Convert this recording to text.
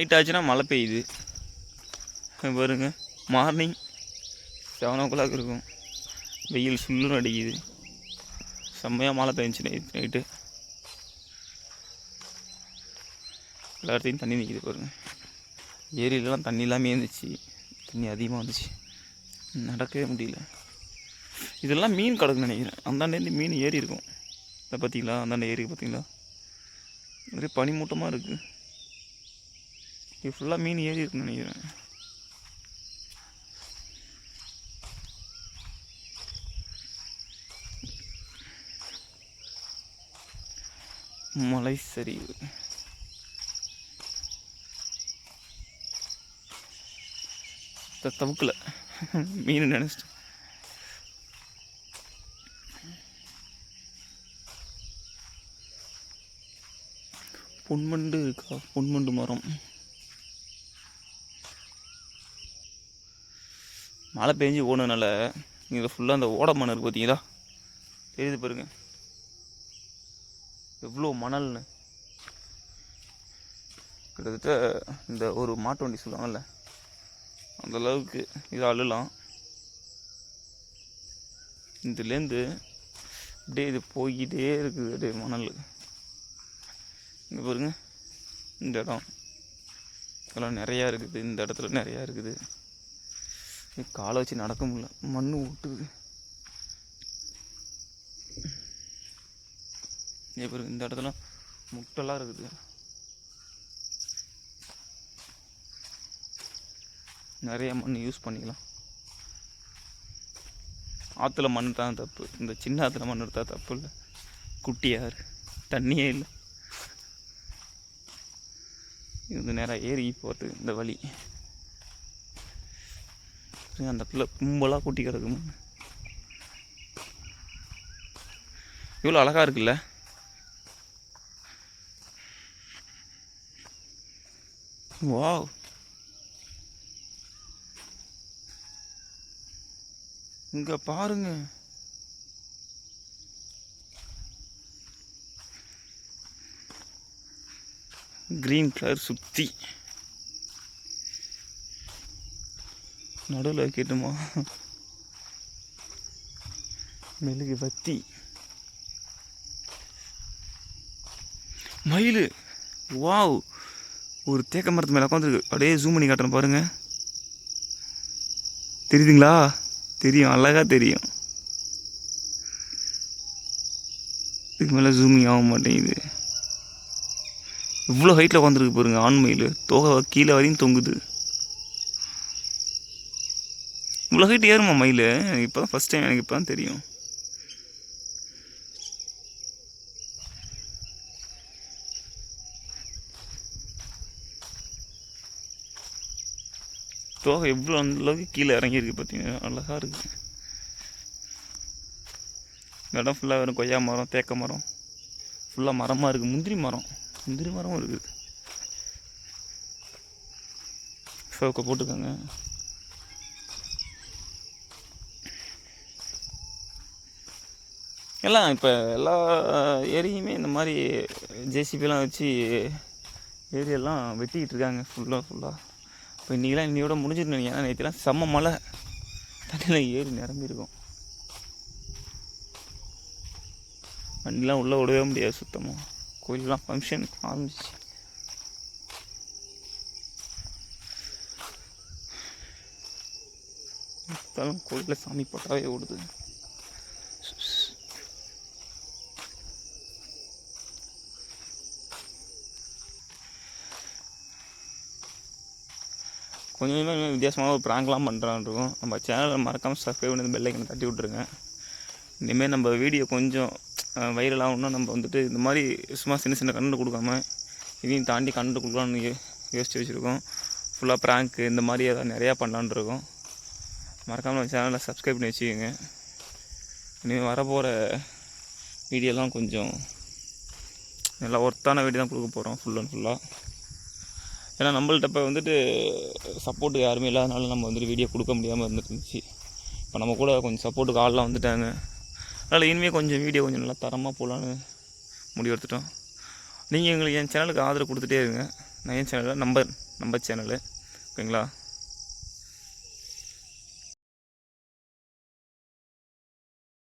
Night ஆச்சுன்னா மழை பெய்யுது. பாருங்க மார்னிங் செவன் ஓ கிளாக் இருக்கும். வெயில் சுள்ளுன்னு அடிக்குது. செம்மையாக மழை பெஞ்சிச்சு நைட் நைட்டு எல்லாத்தையும் தண்ணி நிற்கிது பாருங்க. ஏரியிலலாம் தண்ணி இல்லாமல் இருந்துச்சு. தண்ணி அதிகமாக வந்துச்சு. நடக்கவே முடியல. இதெல்லாம் மீன் கிடக்குன்னு நினைக்கிறேன். அந்தாண்டேருந்து மீன் ஏறி இருக்கும். இதை பார்த்தீங்களா அந்தாண்ட ஏரி பார்த்தீங்களா நிறைய பனிமூட்டமாக இருக்குது இது ஃபுல்லாக மீன் ஏறி இருக்குன்னு நினைக்கிறேன். மலை சரிவு. த- தவுக்கல. மீன் நினச்சிட்டு. பொன்மண்டு இருக்கா? பொன்மண்டு மரம். மழை பெஞ்சு ஓடுனதுனால இங்கே ஃபுல்லாக அந்த ஓட மணல் பார்த்தீங்களா தெரியுது பாருங்க. எவ்வளோ மணல்னு. கிட்டத்தட்ட இந்த ஒரு மாட்டு வண்டி சொல்லுவாங்கல்ல அந்த அளவுக்கு இது அள்ளலாம். இதுலேருந்து அப்படியே இது போய்கிட்டே இருக்குது அப்படியே மணல். இங்கே பாருங்க இந்த இடம். இதெல்லாம் நிறையா இருக்குது இந்த இடத்துல நிறையா இருக்குது. காலை வச்சு நடக்க முடியல. மண் ஊட்டுது. இப்போ இந்த இடத்துல முட்டெல்லாம் இருக்குது. நிறைய மண் யூஸ் பண்ணிக்கலாம். ஆற்றுல மண் தான் தப்பு. இந்த சின்ன ஆற்றுல மண் எடுத்தால் தப்பு இல்லை. குட்டியார் தண்ணியே இல்லை. இது நேராக ஏறி போகிறது இந்த வழி. பாருங்க, அந்த இடத்துல கும்பலாக கூட்டி கிடக்கு இவ்வளோ அழகாக இருக்குல்ல? வாவ். இங்க பாருங்க. கிரீன் கலர் சுத்தி. நடுவில் வைக்கட்டுமா? மெழுகு வத்தி. மயில். வாவ். ஒரு தேக்க மரத்து மேலே உட்காந்துருக்கு அப்படியே ஜூம் பண்ணி காட்டுறேன் பாருங்க. தெரியுதுங்களா? தெரியும் அழகாக தெரியும். இதுக்கு மேலே ஜூமிங் ஆக மாட்டேங்குது. இவ்வளோ ஹைட்டில் உட்காந்துருக்கு பாருங்க ஆண் மயில். தோகை கீழே வரையும் தொங்குது. இவ்வளோ ஏறுமா மயில்? இப்போ தான் ஃபஸ்ட் டைம் எனக்கு இப்போ தான் தெரியும். தோகை எவ்வளோ அந்த அளவுக்கு கீழே இறங்கியிருக்கு பார்த்தீங்கன்னா அழகாக இருக்குது இடம் ஃபுல்லாக வெறும் கொய்யா மரம் தேக்க மரம். ஃபுல்லாக மரமாக இருக்குது முந்திரி மரம். முந்திரி மரமும் இருக்குது சோக்கை போட்டுக்கோங்க. எல்லாம் இப்போ எல்லா ஏரியுமே இந்த மாதிரி ஜேசிபிலாம் வச்சு ஏரியெல்லாம் வெட்டிக்கிட்டு இருக்காங்க ஃபுல்லாக ஃபுல்லாக இப்போ இன்றைக்கெலாம் இன்னையோட முடிஞ்சிட்டு ஏன்னா நேற்றுலாம் செம்ம மழை. தண்ணியில் ஏறி நிரம்பியிருக்கும். வண்டிலாம் உள்ளே விடவே முடியாது சுத்தமாக கோயிலெலாம் ஃபங்க்ஷன் ஆரம்பிச்சு. கோயிலில் சாமி போட்டாவே ஓடுது. கொஞ்சம் கொஞ்சமாக வித்தியாசமாக ஒரு ப்ராங்க்லாம் பண்ணுறான் இருக்கும். நம்ம சேனலை மறக்காமல் சப்ஸ்கிரைப் பண்ணி பெல் ஐக்கனை தட்டி விட்ருங்க இனிமேல் நம்ம வீடியோ கொஞ்சம் வைரல் நம்ம வந்துட்டு இந்த மாதிரி சும்மா சின்ன சின்ன கண்டு கொடுக்காம இதையும் தாண்டி கண்டு கொடுக்கலாம்னு யோ- யோசிச்சு வச்சுருக்கோம். ஃபுல்லாக ப்ராங்க்கு இந்த மாதிரி ஏதாவது நிறையா பண்ணலான்னு இருக்கோம். மறக்காமல் நம்ம சேனலை சப்ஸ்கிரைப் பண்ணி வச்சுக்கோங்க. இனிமேல் வரப்போகிற வீடியோலாம் கொஞ்சம் நல்லா ஒர்த்தான வீடியோ தான் கொடுக்க போகிறோம் ஃபுல் அண்ட் ஃபுல்லாக ஏன்னா நம்மள்ட்ட இப்போ வந்துட்டு சப்போர்ட்டுக்கு யாருமே இல்லாதனால நம்ம வந்துட்டு வீடியோ கொடுக்க முடியாமல் இருந்துருந்துச்சு இப்போ நம்ம கூட கொஞ்சம் சப்போர்ட்டுக்கு ஆள்லாம் வந்துட்டாங்க. அதனால் இனிமேல் கொஞ்சம் வீடியோ கொஞ்சம் நல்லா தரமாக போகலான்னு முடிவெடுத்துட்டோம் நீங்கள் எங்களுக்கு என் சேனலுக்கு ஆதரவு கொடுத்துட்டே இருங்க. நான் என் சேனலில் நம்பர் நம்பர் சேனலு ஓகேங்களா?